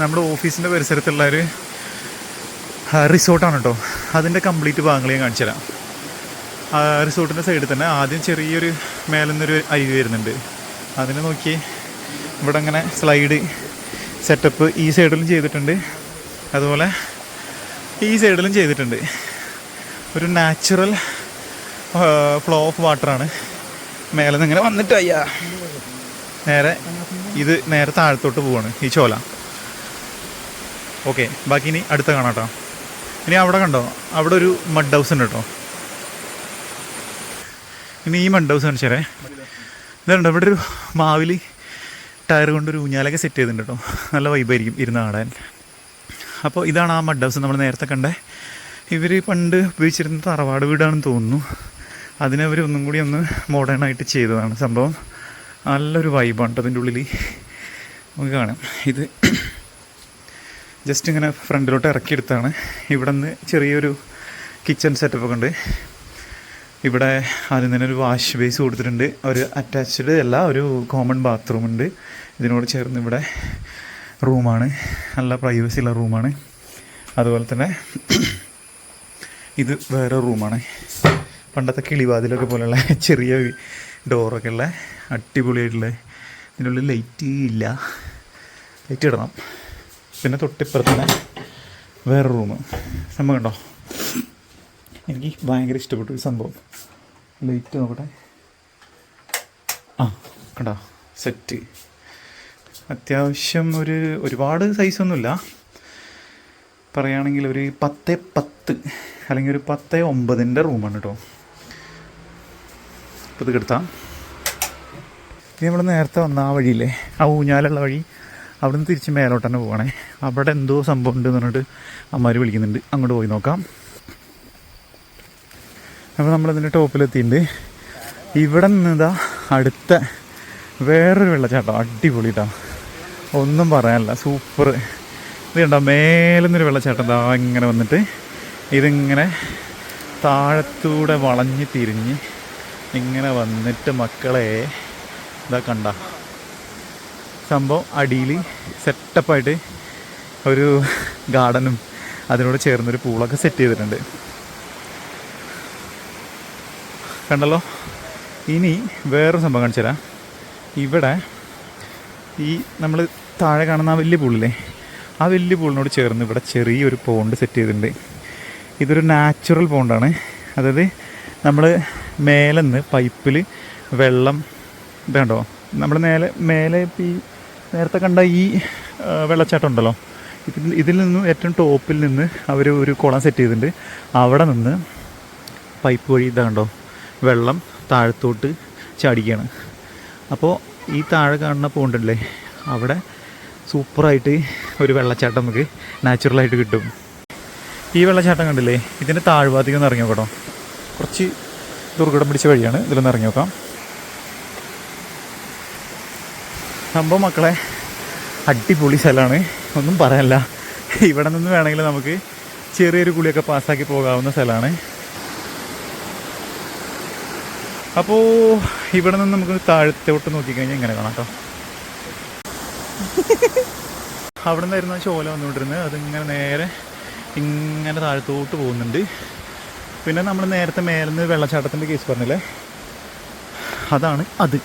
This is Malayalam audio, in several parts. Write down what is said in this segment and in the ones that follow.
നമ്മുടെ ഓഫീസിന്റെ പരിസരത്തുള്ള ഒരു റിസോർട്ടാണ് കേട്ടോ. അതിന്റെ കംപ്ലീറ്റ് ഭാഗങ്ങൾ ഞാൻ കാണിച്ചു തരാം റിസോർട്ടിന്റെ സൈഡിൽ തന്നെ ആദ്യം ചെറിയൊരു മേലെ നിന്നൊരു അരുവി വരുന്നുണ്ട്. അതിനെ നോക്കി ഇവിടെ അങ്ങനെ സ്ലൈഡ് സെറ്റപ്പ് ഈ സൈഡിലും ചെയ്തിട്ടുണ്ട്. അതുപോലെ ഈ സൈഡിലും ചെയ്തിട്ടുണ്ട്. ഒരു നാച്ചുറൽ ഫ്ലോ ഓഫ് വാട്ടറാണ്. മേലെ നിന്ന് ഇങ്ങനെ വന്നിട്ടയ്യ. നേരെ ഇത് നേരെ താഴത്തോട്ട് പോവാണ് ഈ ചോല. ഓക്കെ ബാക്കി ഇനി അടുത്ത കാണാം കേട്ടോ ഇനി അവിടെ കണ്ടോ? അവിടെ ഒരു മഡ് ഹൗസ് ഉണ്ട് കേട്ടോ. ഇനി ഈ മഡ് ഹൗസ് കാണിച്ചേരേ ഇതുണ്ട് ഇവിടെ ഒരു മാവിലി ടയർ കൊണ്ടൊരു ഊഞ്ഞാലൊക്കെ സെറ്റ് ചെയ്തിട്ടുണ്ട് കേട്ടോ. നല്ല വൈബായിരിക്കും ഇരുന്ന് കാണാൻ. അപ്പോൾ ഇതാണ് ആ മഡ് ഹൗസ് നമ്മൾ നേരത്തെ കണ്ടേ. ഇവർ പണ്ട് ഉപയോഗിച്ചിരുന്ന തറവാട് വീടാണെന്ന് തോന്നുന്നു. അതിനെ അവർ ഒന്നും കൂടി ഒന്ന് മോഡേൺ ആയിട്ട് ചെയ്തതാണ്. സംഭവം നല്ലൊരു വൈബാണ് കേട്ടോ അതിന്റെ ഉള്ളിൽ നമുക്ക് കാണാം. ഇത് ജസ്റ്റ് ഇങ്ങനെ ഫ്രണ്ടിലോട്ട് ഇറക്കിയെടുത്താണ്. ഇവിടെ നിന്ന് ചെറിയൊരു കിച്ചൺ സെറ്റപ്പ് ഒക്കെ ഉണ്ട്. ഇവിടെ ആദ്യം തന്നെ ഒരു വാഷ് ബേസ് കൊടുത്തിട്ടുണ്ട്. ഒരു അറ്റാച്ച്ഡ് അല്ല ഒരു കോമൺ ബാത്റൂം ഉണ്ട്. ഇതിനോട് ചേർന്ന് ഇവിടെ റൂമാണ്. നല്ല പ്രൈവസി ഉള്ള റൂമാണ്. അതുപോലെ തന്നെ ഇത് വേറെ റൂമാണ്. പണ്ടത്തെ കിളിവാതിലൊക്കെ പോലെയുള്ള ചെറിയ ഡോറൊക്കെ ഉള്ള അടിപൊളിയായിട്ടുള്ള ഇതിനുള്ളിൽ ലൈറ്റ് ഇല്ല. ലൈറ്റ് ഇടണം. പിന്നെ തൊട്ടിപ്പുറത്ത് തന്നെ വേറെ റൂം സംഭവം കണ്ടോ? എനിക്ക് ഭയങ്കര ഇഷ്ടപ്പെട്ടു ഒരു സംഭവം. ലൈറ്റ് നോക്കട്ടെ. ആ കണ്ടോ? സെറ്റ് അത്യാവശ്യം ഒരു ഒരുപാട് സൈസൊന്നുമില്ല പറയുകയാണെങ്കിൽ ഒരു പത്ത് പത്ത് അല്ലെങ്കിൽ ഒരു പത്ത് ഒമ്പതിന്റെ റൂമാണ് കേട്ടോ അപ്പോൾ ഇത് കിടത്താം ഇനി നമ്മൾ നേരത്തെ വന്ന ആ വഴിയില്ലേ? ആ ഊഞ്ഞാലുള്ള വഴി. അവിടെ നിന്ന് തിരിച്ച് മേലോട്ട് തന്നെ പോകണേ അവിടെ എന്തോ സംഭവം ഉണ്ട് എന്ന് പറഞ്ഞിട്ട് അമ്മമാർ വിളിക്കുന്നുണ്ട്. അങ്ങോട്ട് പോയി നോക്കാം. അപ്പോൾ നമ്മളതിന്റെ ടോപ്പിലെത്തിയിട്ടുണ്ട്. ഇവിടെ നിന്നിതാ അടുത്ത വേറൊരു വെള്ളച്ചാട്ടം. അടിപൊളി കേട്ടോ ഒന്നും പറയാനില്ല. സൂപ്പർ. ഇത് കണ്ടോ? മേലെ നിന്നൊരു വെള്ളച്ചാട്ടം ദാ ഇങ്ങനെ വന്നിട്ട് ഇതിങ്ങനെ താഴത്തൂടെ വളഞ്ഞ് തിരിഞ്ഞ് ഇങ്ങനെ വന്നിട്ട് മക്കളെ ഇതാ കണ്ട. സംഭവം അടിയിൽ സെറ്റപ്പായിട്ട് ഒരു ഗാർഡനും അതിനോട് ചേർന്നൊരു പൂളൊക്കെ സെറ്റ് ചെയ്തിട്ടുണ്ട്. കണ്ടല്ലോ? ഇനി വേറൊരു സംഭവം കാണിച്ചു തരാം. ഇവിടെ ഈ നമ്മൾ താഴെ കാണുന്ന ആ വലിയ പൂളില്ലേ? ആ വലിയ പൂളിനോട് ചേർന്ന് ഇവിടെ ചെറിയൊരു പോണ്ട് സെറ്റ് ചെയ്തിട്ടുണ്ട്. ഇതൊരു നാച്ചുറൽ പോണ്ടാണ് അതായത് നമ്മൾ മേലെ നിന്ന് പൈപ്പിൽ വെള്ളം ഇതാണ്ടോ? നമ്മൾ നേരെ മേലെ ഈ നേരത്തെ കണ്ട ഈ വെള്ളച്ചാട്ടം ഉണ്ടല്ലോ ഇതിൽ ഇതിൽ നിന്നും ഏറ്റവും ടോപ്പിൽ നിന്ന് അവർ ഒരു കുളം സെറ്റ് ചെയ്തിട്ടുണ്ട്. അവിടെ നിന്ന് പൈപ്പ് വഴി ഇതാ കണ്ടോ വെള്ളം താഴത്തോട്ട് ചാടിക്കുകയാണ് അപ്പോൾ ഈ താഴെ കാണുന്ന പോണ്ടല്ലേ അവിടെ സൂപ്പറായിട്ട് ഒരു വെള്ളച്ചാട്ടം നമുക്ക് നാച്ചുറലായിട്ട് കിട്ടും. ഈ വെള്ളച്ചാട്ടം കണ്ടില്ലേ ഇതിന്റെ താഴ്ഭാഗത്തേക്ക് ഇറങ്ങി നോക്കട്ടോ കുറച്ച് ദുർഘടം പിടിച്ച വഴിയാണ് ഇതിലൊന്ന് ഇറങ്ങി നോക്കാം സംഭവം മക്കളെ അടിപൊളി സ്ഥലമാണ്. ഒന്നും പറയാനില്ല. ഇവിടെ നിന്ന് വേണമെങ്കിൽ നമുക്ക് ചെറിയൊരു കുളിയൊക്കെ പാസ്സാക്കി പോകാവുന്ന സ്ഥലമാണ്. അപ്പോൾ ഇവിടെ നിന്ന് നമുക്ക് താഴത്തോട്ട് നോക്കിക്കഴിഞ്ഞാൽ ഇങ്ങനെ കാണാം കേട്ടോ. അവിടെ നിന്നായിരുന്നു ചോല വന്നുകൊണ്ടിരുന്നത് അതിങ്ങനെ നേരെ ഇങ്ങനെ താഴത്തോട്ട് പോകുന്നുണ്ട്. പിന്നെ നമ്മൾ നേരത്തെ മേലെന്ന് വെള്ളച്ചാട്ടത്തിന്റെ കേസ് പറഞ്ഞില്ലേ? അതാണ് അത്.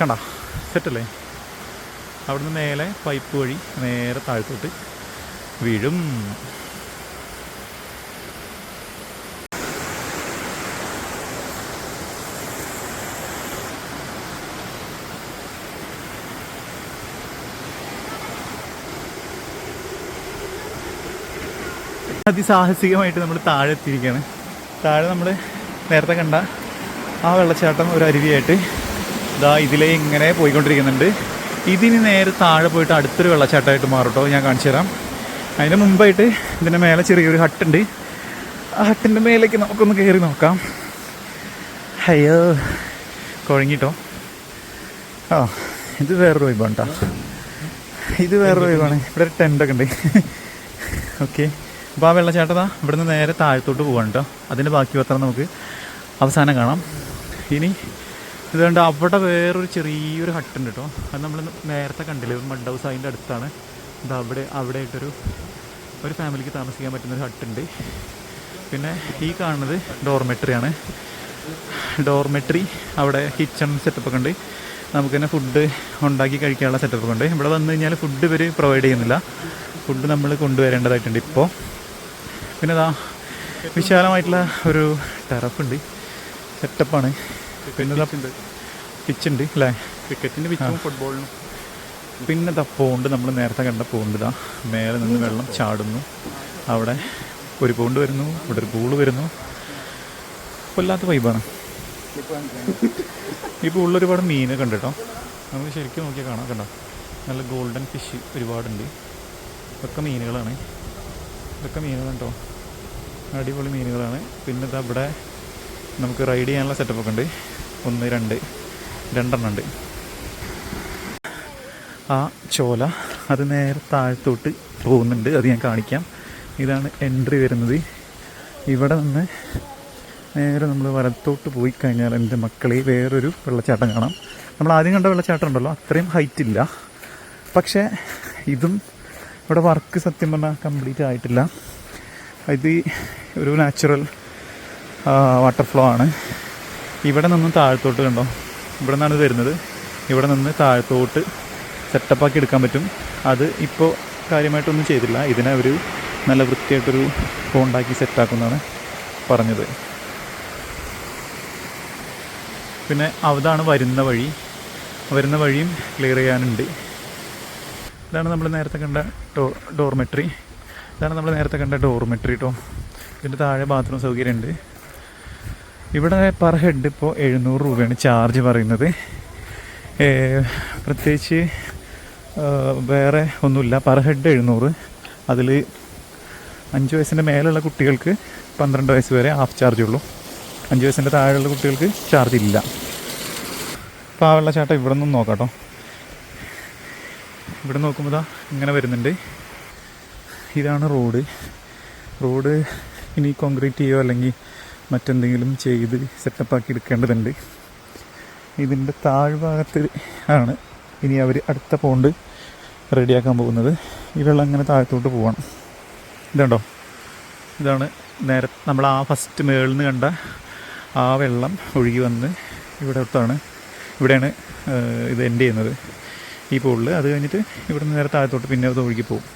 കണ്ട? സെറ്റല്ലേ? അവിടുന്ന് മേലെ പൈപ്പ് വഴി നേരെ താഴ്ത്തോട്ട് വീഴും. അതിസാഹസികമായിട്ട് നമ്മൾ താഴെ എത്തിയിരിക്കുകയാണ്. താഴെ നമ്മൾ നേരത്തെ കണ്ട ആ വെള്ളച്ചാട്ടം ഒരു അരുവിയായിട്ട് ഇതാ ഇതിലേ ഇങ്ങനെ പോയിക്കൊണ്ടിരിക്കുന്നുണ്ട്. ഇതിന് നേരെ താഴെ പോയിട്ട് അടുത്തൊരു വെള്ളച്ചാട്ടമായിട്ട് മാറും കേട്ടോ ഞാൻ കാണിച്ചു തരാം. അതിന് മുമ്പായിട്ട് ഇതിന്റെ മേലെ ചെറിയൊരു ഹട്ടുണ്ട്. ആ ഹട്ടിന്റെ മേലേക്ക് നമുക്കൊന്ന് കയറി നോക്കാം. അയ്യോ കുഴങ്ങിട്ടോ. ആ ഇത് വേറൊരു വൈബാണ് കേട്ടോ ഇത് വേറൊരു വൈബാണ് ഇവിടെ ഒരു ടെന്റൊക്കെ ഉണ്ട്. ഓക്കെ അപ്പോൾ ആ വെള്ളച്ചാട്ടതാ ഇവിടുന്ന് നേരെ താഴത്തോട്ട് പോവാണ് കേട്ടോ അതിന്റെ ബാക്കി പത്രം നമുക്ക് അവസാനം കാണാം. ഇനി ഇതുകൊണ്ട് അവിടെ വേറൊരു ചെറിയൊരു ഹട്ടുണ്ട് കേട്ടോ അത് നമ്മൾ നേരത്തെ കണ്ടില്ലേ മഡ് ഹൗസ് അതിന്റെ അടുത്താണ്. ഇതാ അവിടെ അവിടെ ആയിട്ടൊരു ഒരു ഫാമിലിക്ക് താമസിക്കാൻ പറ്റുന്നൊരു ഹട്ടുണ്ട്. പിന്നെ ഈ കാണുന്നത് ഡോർമെട്രിയാണ് ഡോർമെട്രി അവിടെ കിച്ചൺ സെറ്റപ്പൊക്കെ ഉണ്ട്. നമുക്ക് തന്നെ ഫുഡ് ഉണ്ടാക്കി കഴിക്കാനുള്ള സെറ്റപ്പൊക്കെ ഉണ്ട്. ഇവിടെ വന്നു കഴിഞ്ഞാൽ ഫുഡ് ഇവർ പ്രൊവൈഡ് ചെയ്യുന്നില്ല. ഫുഡ് നമ്മൾ കൊണ്ടുവരേണ്ടതായിട്ടുണ്ട് ഇപ്പോൾ പിന്നെ ഇതാ വിശാലമായിട്ടുള്ള ഒരു ടെറഫുണ്ട് സെറ്റപ്പാണ് പിന്നെ പിച്ചുണ്ട് അല്ലേ? ക്രിക്കറ്റിന്റെ പിച്ചും ഫുട്ബോളിനും പിന്നെ ഇതാ പോണ്ട് നമ്മൾ നേരത്തെ കണ്ട പോണ്ട് ഇതാ മേലെ നിന്ന് വെള്ളം ചാടുന്നു. അവിടെ ഒരു പോണ്ട് വരുന്നു. ഇവിടെ ഒരു പൂൾ വരുന്നു. കൊല്ലാത്ത വൈബാണ് ഈ പൂളിൽ ഒരുപാട് മീനൊക്കെ ഉണ്ട് കേട്ടോ. നമുക്ക് ശരിക്കും നോക്കിയാൽ കാണാം കണ്ടോ? നല്ല ഗോൾഡൻ ഫിഷ് ഒരുപാടുണ്ട്. ഇതൊക്കെ മീനുകളാണ്. ഇതൊക്കെ മീനുകളാണ് കേട്ടോ. അടിപൊളി മീനുകളാണ്. പിന്നെ ഇതാ ഇവിടെ നമുക്ക് റൈഡ് ചെയ്യാനുള്ള സെറ്റപ്പൊക്കെ ഉണ്ട്. ഒന്ന് രണ്ട്. രണ്ടെണ്ണം ഉണ്ട്. ആ ചോല അത് നേരെ താഴത്തോട്ട് പോകുന്നുണ്ട്. അത് ഞാൻ കാണിക്കാം. ഇതാണ് എൻട്രി വരുന്നത്. ഇവിടെ നിന്ന് നേരെ നമ്മൾ വലത്തോട്ട് പോയി കഴിഞ്ഞാൽ എന്റെ മക്കളെ വേറൊരു വെള്ളച്ചാട്ടം കാണാം. നമ്മൾ ആദ്യം കണ്ട വെള്ളച്ചാട്ടം ഉണ്ടല്ലോ അത്രയും ഹൈറ്റ് ഇല്ല. പക്ഷേ ഇതും ഇവിടെ വർക്ക് സത്യം പറഞ്ഞാൽ കംപ്ലീറ്റ് ആയിട്ടില്ല. ഇത് ഒരു നാച്ചുറൽ വാട്ടർഫ്ലോ ആണ്. ഇവിടെ നിന്നും താഴത്തോട്ട് കണ്ടോ? ഇവിടെ നിന്നാണ് വരുന്നത്. ഇവിടെ നിന്ന് താഴത്തോട്ട് സെറ്റപ്പാക്കി എടുക്കാൻ പറ്റും. അത് ഇപ്പോൾ കാര്യമായിട്ടൊന്നും ചെയ്തില്ല. ഇതിനെ ഒരു നല്ല വൃത്തിയായിട്ടൊരു ഫോണ്ടാക്കി സെറ്റാക്കുന്നതാണ് പറഞ്ഞത്. പിന്നെ അതാണ് വരുന്ന വഴി. വരുന്ന വഴിയും ക്ലിയർ ചെയ്യാനുണ്ട്. ഇതാണ് നമ്മൾ നേരത്തെ കണ്ട ഡോ ഡോർമെട്രി ഇതാണ് നമ്മൾ നേരത്തെ കണ്ട ഡോർമെട്രി കേട്ടോ ഇതിന്റെ താഴെ ബാത്റൂം സൗകര്യമുണ്ട് ഇവിടെ പെർ ഹെഡ് ഇപ്പോൾ എഴുന്നൂറ് രൂപയാണ് ചാർജ് പറയുന്നത്. പ്രത്യേകിച്ച് വേറെ ഒന്നുമില്ല. പെർ ഹെഡ് എഴുന്നൂറ്. അതിൽ അഞ്ച് വയസ്സിന്റെ മേലുള്ള കുട്ടികൾക്ക് പന്ത്രണ്ട് വയസ്സ് വരെ ഹാഫ് ചാർജ് ഉള്ളൂ. അഞ്ച് വയസ്സിന്റെ താഴെയുള്ള കുട്ടികൾക്ക് ചാർജ് ഇല്ല. അപ്പോൾ ആ വെള്ളച്ചാട്ടം ഇവിടെ നിന്നും നോക്കാം ഇവിടെ നോക്കുമ്പോൾ ഇങ്ങനെ വരുന്നുണ്ട്. ഇതാണ് റോഡ്. റോഡ് ഇനി കോൺക്രീറ്റ് ചെയ്യുകയോ അല്ലെങ്കിൽ മറ്റെന്തെങ്കിലും ചെയ്ത് സെറ്റപ്പാക്കി എടുക്കേണ്ടതുണ്ട്. ഇതിന്റെ താഴ്ഭാഗത്ത് ആണ് ഇനി അവർ അടുത്ത പോണ്ട് റെഡിയാക്കാൻ പോകുന്നത്. ഈ വെള്ളം അങ്ങനെ താഴത്തോട്ട് പോവാണ്. ഇതുണ്ടോ? ഇതാണ് നേരെ നമ്മൾ ആ ഫസ്റ്റ് മേളിൽ നിന്ന് കണ്ട ആ വെള്ളം ഒഴുകി വന്ന് ഇവിടെ അടുത്താണ്. ഇവിടെയാണ് ഇത് എൻഡ് ചെയ്യുന്നത്. ഈ പൂളിൽ അത് കഴിഞ്ഞിട്ട് ഇവിടെ നിന്ന് നേരെ താഴത്തോട്ട് പിന്നെ അത് ഒഴുകി പോകും.